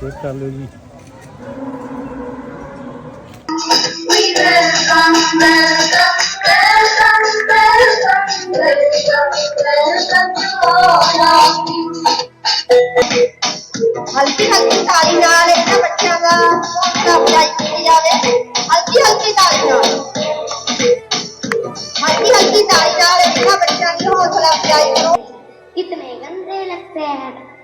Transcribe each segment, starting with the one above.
Check ਕਰ ਲਿਓ ਜੀ।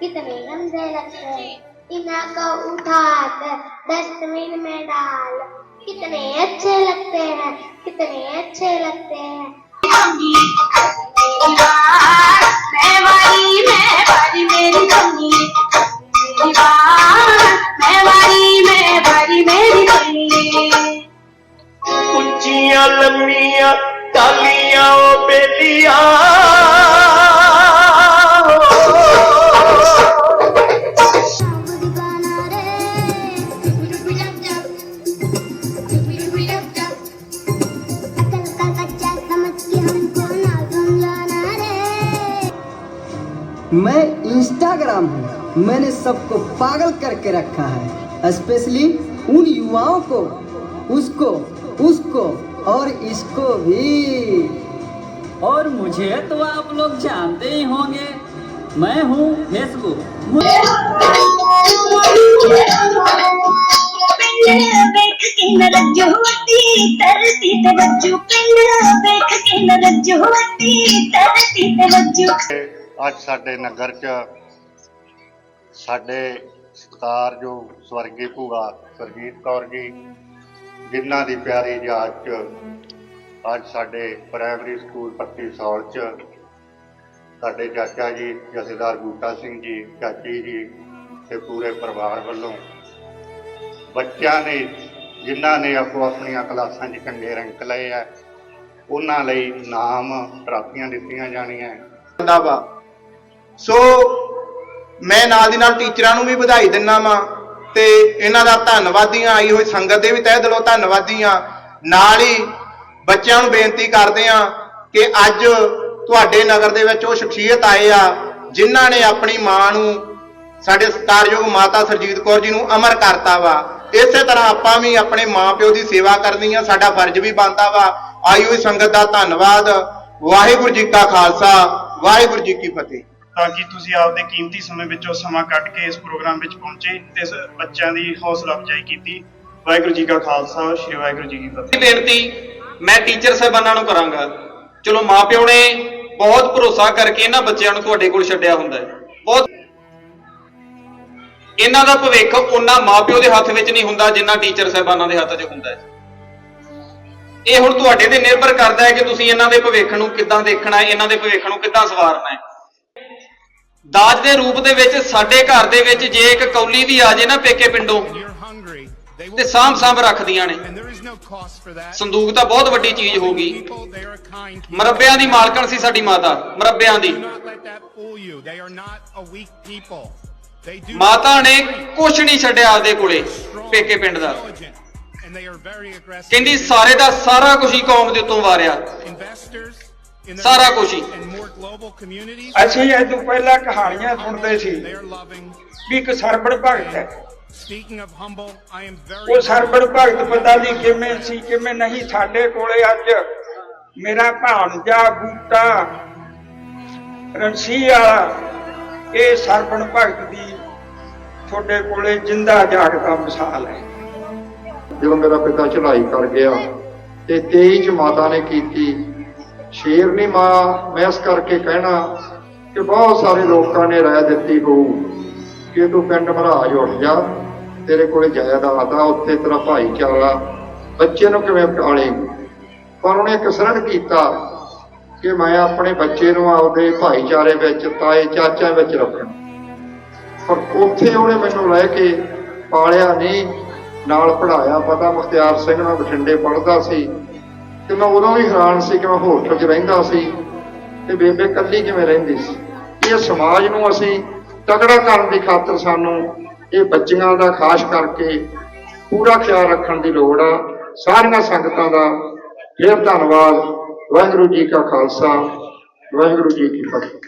कितने गंदे लगते हैं इन्हें को उठाकर डस्टबिन में डाल कितने अच्छे लगते हैं कितने अच्छे लगते हैं मैं वाली मैं वाली मेरी कमी मैं वाली मैं वाली मेरी कमी ਉੱਚੀਆਂ ਲੰਮੀਆਂ ਟਾਲੀਆਂ ਉਹ ਬੇਲੀਆਂ मैं इंस्टाग्राम हूँ। मैंने सबको पागल करके रखा है। स्पेशली उन युवाओं को उसको उसको और इसको भी। और मुझे तो आप लोग जानते ही होंगे मैं हूँ फेसबुक ਅੱਜ ਸਾਡੇ ਨਗਰ 'ਚ ਸਾਡੇ ਸਤਿਕਾਰਯੋਗ ਸਵਰਗੀ ਭੂਆ ਸਰਜੀਤ ਕੌਰ ਜੀ, ਜਿਨ੍ਹਾਂ ਦੀ ਪਿਆਰੀ ਯਾਦ 'ਚ ਅੱਜ ਸਾਡੇ ਪ੍ਰਾਇਮਰੀ ਸਕੂਲ ਪੱਤੀ ਸੌਲ 'ਚ ਸਾਡੇ ਚਾਚਾ ਜੀ, ਜਥੇਦਾਰ ਬੂਟਾ ਸਿੰਘ ਜੀ, ਚਾਚੀ ਜੀ ਤੇ ਪੂਰੇ ਪਰਿਵਾਰ ਵੱਲੋਂ ਬੱਚਿਆਂ ਨੇ, ਜਿਨ੍ਹਾਂ ਨੇ ਆਪੋ ਆਪਣੀਆਂ ਕਲਾਸਾਂ 'ਚ ਚੰਗੇ ਰੈਂਕ ਲਏ ਆ, ਉਹਨਾਂ ਲਈ ਨਾਮ, ਟਰਾਫੀਆਂ ਦਿੱਤੀਆਂ ਜਾਣੀਆਂ। ਹੁੰਦਾ ਸੋ ਮੈਂ ਨਾਲ ਦੀ ਨਾਲ ਟੀਚਰਾਂ ਨੂੰ ਵੀ ਵਧਾਈ ਦਿੰਨਾ ਵਾਂ ਤੇ ਇਹਨਾਂ ਦਾ ਧੰਨਵਾਦੀਆਂ ਆਈ ਹੋਈ ਸੰਗਤ ਦੇ ਵੀ ਤਹਿ ਦਿਲੋਂ ਧੰਨਵਾਦੀਆਂ ਨਾਲ ਹੀ ਬੱਚਿਆਂ ਨੂੰ ਬੇਨਤੀ ਕਰਦੇ ਆ ਕਿ ਅੱਜ ਤੁਹਾਡੇ ਨਗਰ ਦੇ ਵਿੱਚ ਉਹ ਸ਼ਖਸੀਅਤ ਆਏ ਆ, ਜਿਨ੍ਹਾਂ ਨੇ ਆਪਣੀ ਮਾਂ ਨੂੰ ਸਾਡੇ ਸਤਿਕਾਰਯੋਗ ਮਾਤਾ ਸਰਜੀਤ ਕੌਰ ਜੀ ਨੂੰ ਅਮਰ ਕਰਤਾ ਵਾ। ਇਸੇ ਤਰ੍ਹਾਂ ਆਪਾਂ ਵੀ ਆਪਣੇ ਮਾਪਿਓ ਦੀ ਸੇਵਾ ਕਰਨੀ ਆ, ਸਾਡਾ ਫਰਜ਼ ਵੀ ਬਣਦਾ ਵਾ। ਆਈ ਹੋਈ ਸੰਗਤ ਦਾ ਧੰਨਵਾਦ। ਵਾਹਿਗੁਰੂ ਜੀ ਕਾ ਖਾਲਸਾ, ਵਾਹਿਗੁਰੂ ਜੀ ਕੀ ਫਤਿਹ। ਤਾਂ ਕਿ ਤੁਸੀਂ ਆਪਦੇ ਕੀਮਤੀ ਸਮੇਂ ਵਿੱਚੋਂ ਸਮਾਂ ਕੱਢ ਕੇ ਇਸ ਪ੍ਰੋਗਰਾਮ ਵਿੱਚ ਪਹੁੰਚੇ ਤੇ ਇਸ ਬੱਚਿਆਂ ਦੀ ਹੌਸਲਾ ਅਫਜ਼ਾਈ ਕੀਤੀ। ਵਾਹਿਗੁਰੂ ਜੀ ਕਾ ਖਾਲਸਾ, ਸ੍ਰੀ ਵਾਹਿਗੁਰੂ ਜੀ ਕੀ ਫਤਿਹ। ਬੇਨਤੀ ਮੈਂ ਟੀਚਰ ਸਾਹਿਬਾਨਾਂ ਨੂੰ ਕਰਾਂਗਾ। ਚਲੋ ਮਾਪਿਓ ਨੇ ਬਹੁਤ ਭਰੋਸਾ ਕਰਕੇ ਇਹਨਾਂ ਬੱਚਿਆਂ ਨੂੰ ਤੁਹਾਡੇ ਕੋਲ ਛੱਡਿਆ ਹੁੰਦਾ ਹੈ। ਬਹੁਤ ਇਹਨਾਂ ਦਾ ਭਵਿੱਖ ਉਹਨਾਂ ਮਾਪਿਓ ਦੇ ਹੱਥ ਵਿੱਚ ਨਹੀਂ ਹੁੰਦਾ ਜਿੰਨਾ ਟੀਚਰ ਸਾਹਿਬਾਨਾਂ ਦੇ ਹੱਥ 'ਚ ਹੁੰਦਾ ਹੈ। ਇਹ ਹੁਣ ਤੁਹਾਡੇ ਤੇ ਨਿਰਭਰ ਕਰਦਾ ਹੈ ਕਿ ਤੁਸੀਂ ਇਹਨਾਂ ਦੇ ਭਵਿੱਖ ਨੂੰ ਕਿੱਦਾਂ ਦੇਖਣਾ ਹੈ, ਇਹਨਾਂ ਦੇ ਭਵਿੱਖ ਨੂੰ ਕਿੱਦਾਂ ਸਵਾਰਨਾ ਹੈ। ਦਾਜ ਦੇ ਰੂਪ ਦੇ ਵਿੱਚ ਸਾਡੇ ਘਰ ਦੇ ਵਿੱਚ ਜੇ ਇੱਕ ਕੌਲੀ ਵੀ ਆ ਜੇ ਨਾ ਪੇਕੇ ਪਿੰਡੋਂ ਤੇ ਸਾਂਭ ਸਾਂਭ ਰੱਖਦੀਆਂ ਨੇ। ਸੰਦੂਕ ਤਾਂ ਬਹੁਤ ਵੱਡੀ ਚੀਜ਼ ਹੋ ਗਈ ਮਰੱਬਿਆਂ ਦੀ ਮਾਲਕਣ ਸੀ ਸਾਡੀ ਮਾਤਾ ਮਰੱਬਿਆਂ ਦੀ। ਮਾਤਾ ਨੇ ਕੁਝ ਨਹੀਂ ਛੱਡਿਆ ਆਪਦੇ ਕੋਲੇ ਪੇਕੇ ਪਿੰਡ ਦਾ। ਕਹਿੰਦੀ ਸਾਰੇ ਦਾ ਸਾਰਾ ਕੁਝ ਹੀ ਕੌਮ ਦੇ ਉੱਤੋਂ ਵਾਰਿਆ। ਸਾਰਾ ਕੁਝ ਹੀ। ਅਸੀਂ ਇਹ ਤੋਂ ਪਹਿਲਾਂ ਕਹਾਣੀਆਂ ਸੁਣਦੇ ਸੀ ਵੀ ਇੱਕ ਸਰਬੜ ਭਗਤ ਹੈ। ਉਹ ਸਰਬੜ ਭਗਤ ਪਤਾ ਨਹੀਂ ਕਿਵੇਂ ਸੀ ਕਿਵੇਂ ਨਹੀਂ। ਸਾਡੇ ਕੋਲੇ ਅੱਜ ਮੇਰਾ ਭਾਣਜਾ ਬੂਟਾ ਰਣਸੀ ਵਾਲਾ ਇਹ ਸਰਬਣ ਭਗਤ ਦੀ ਤੁਹਾਡੇ ਕੋਲੇ ਜਿੰਦਾ ਜਾਗਦਾ ਮਿਸਾਲ ਹੈ। ਜਦੋਂ ਮੇਰਾ ਪਿਤਾ ਚੜ੍ਹਾਈ ਕਰ ਗਿਆ ਤੇ 23 ਚ ਮਾਤਾ ਨੇ ਕੀਤੀ ਸ਼ੇਰਨੀ ਮਾਂ, ਮੈਂ ਇਸ ਕਰਕੇ ਕਹਿਣਾ ਕਿ ਬਹੁਤ ਸਾਰੇ ਲੋਕਾਂ ਨੇ ਰਾਏ ਦਿੱਤੀ ਹੋਊ ਕਿ ਤੂੰ ਪਿੰਡ ਮਹਾਰਾਜ ਉੱਠ ਜਾ, ਤੇਰੇ ਕੋਲੇ ਜਾਇਦਾਦ ਆ, ਉੱਥੇ ਤੇਰਾ ਭਾਈਚਾਰਾ ਬੱਚੇ ਨੂੰ ਕਿਵੇਂ ਪਾਲੇਗੀ ਪਰ ਉਹਨੇ ਇੱਕ ਕੀਤਾ ਕਿ ਮੈਂ ਆਪਣੇ ਬੱਚੇ ਨੂੰ ਆਪਦੇ ਭਾਈਚਾਰੇ ਵਿੱਚ, ਤਾਏ ਚਾਚਿਆਂ ਵਿੱਚ ਰੱਖਣਾ। ਪਰ ਉੱਥੇ ਉਹਨੇ ਮੈਨੂੰ ਲੈ ਕੇ ਪਾਲਿਆ ਨਹੀਂ, ਨਾਲ ਪੜਾਇਆ ਪਤਾ ਮੁਖਤਿਆਰ ਸਿੰਘ ਨਾਲ ਬਠਿੰਡੇ ਪੜ੍ਹਦਾ ਸੀ। ਤੇ ਮੈਂ ਉਦੋਂ ਵੀ ਹੈਰਾਨ ਸੀ ਕਿ ਮੈਂ ਹੋਟਲ 'ਚ ਰਹਿੰਦਾ ਸੀ ਤੇ ਬੇਬੇ ਇਕੱਲੀ ਕਿਵੇਂ ਰਹਿੰਦੀ ਸੀ? ਇਹ ਸਮਾਜ ਨੂੰ ਅਸੀਂ ਤਗੜਾ ਕਰਨ ਦੀ ਖਾਤਰ ਸਾਨੂੰ ਇਹ ਬੱਚੀਆਂ ਦਾ ਖਾਸ ਕਰਕੇ ਪੂਰਾ ਖਿਆਲ ਰੱਖਣ ਦੀ ਲੋੜ ਆ। ਸਾਰੀਆਂ ਸੰਗਤਾਂ ਦਾ ਫਿਰ ਧੰਨਵਾਦ। ਵਾਹਿਗੁਰੂ ਜੀ ਕਾ ਖਾਲਸਾ, ਵਾਹਿਗੁਰੂ ਜੀ ਕੀ ਫਤਿਹ।